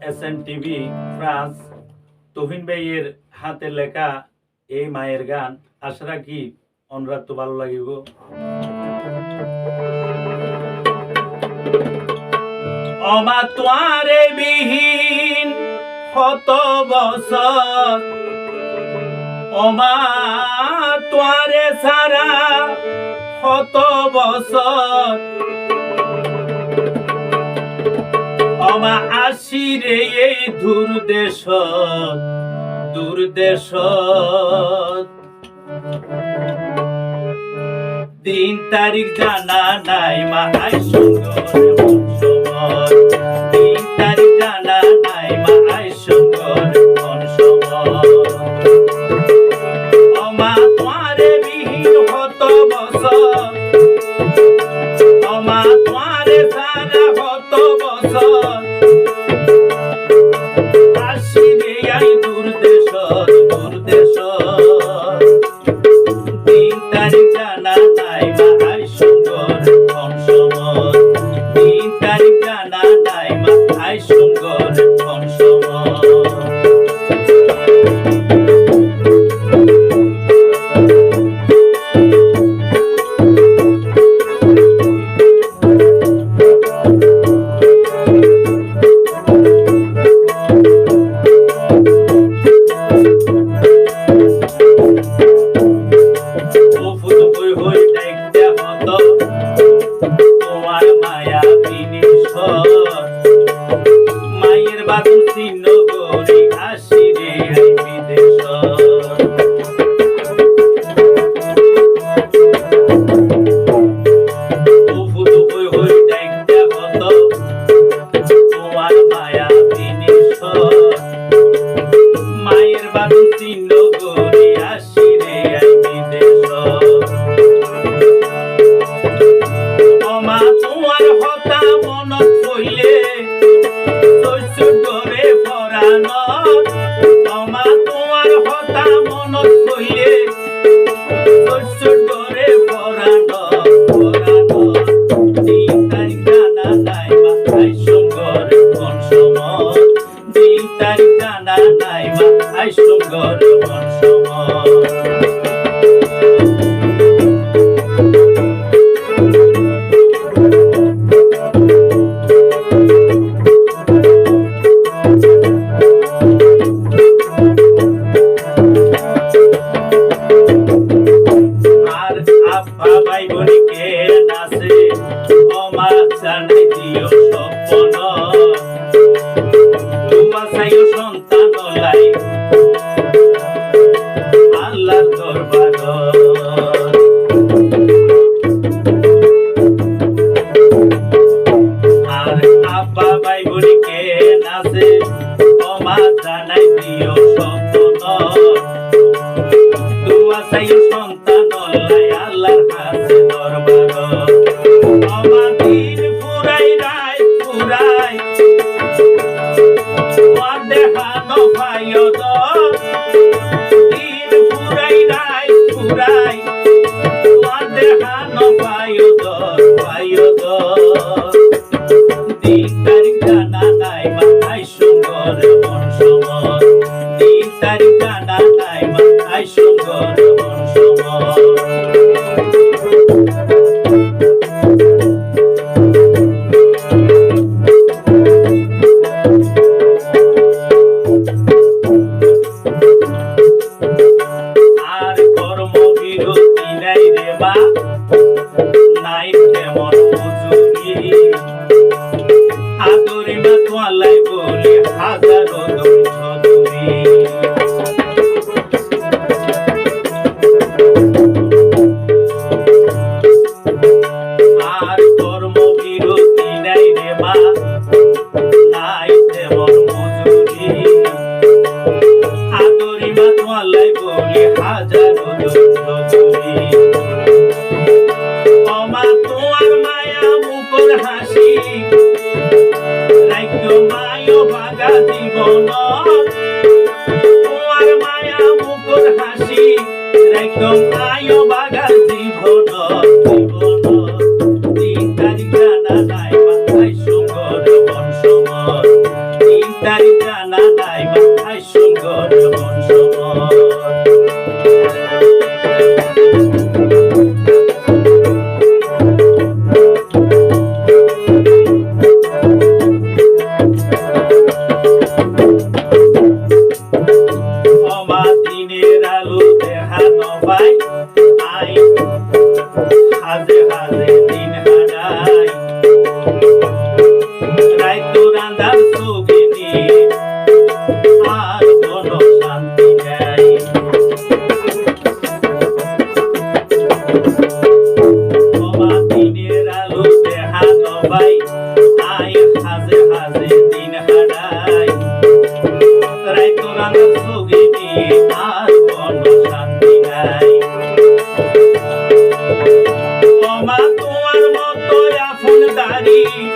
S TV France Tohin ভাইয়ের হাতে লেখা এই মায়ের গান আশা রাখি অনুরাগ তো ভালো লাগিব অমা বিহীন কত বছর? অমা তোমারে সারা কত বছর? ক্ষমা আসিরে এই দূর দেশ দূর দেশ তিন তারিখ জানা নাই মা আইসুর তিন তারিখ জানা নাই তার যা বাসুসি নগরী আসে। জানাই দিও সন্তান দোয়া চাইও সন্তান লাই আল্লাহর কাছে দরবার আমার দিন পুরাই রায় পুরাই দেখানো পাইও হাজার অমা তোমার মায়া মুকুল হাসি রাইতো মায়ো ভাগা জীবন তোমার মায়া মুকুল হাসি রাইতো মায়ো ভাগা জীবন সুন্দর বংশমর তিন তারিখ জানা নাই মাথায় সুন্দর কান্দার ছবি আর কোনো শান্তি নাই। দিনের আলো দেহা নবাই আই হাজে হাজে দিন হারাই। রাই তোরা ছবি আর কোনো শান্তি নাই। তোমার মতো আফুল দাঁড়িয়ে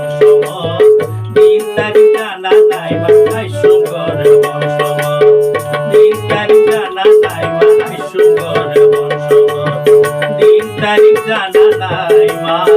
tarika nalaiwa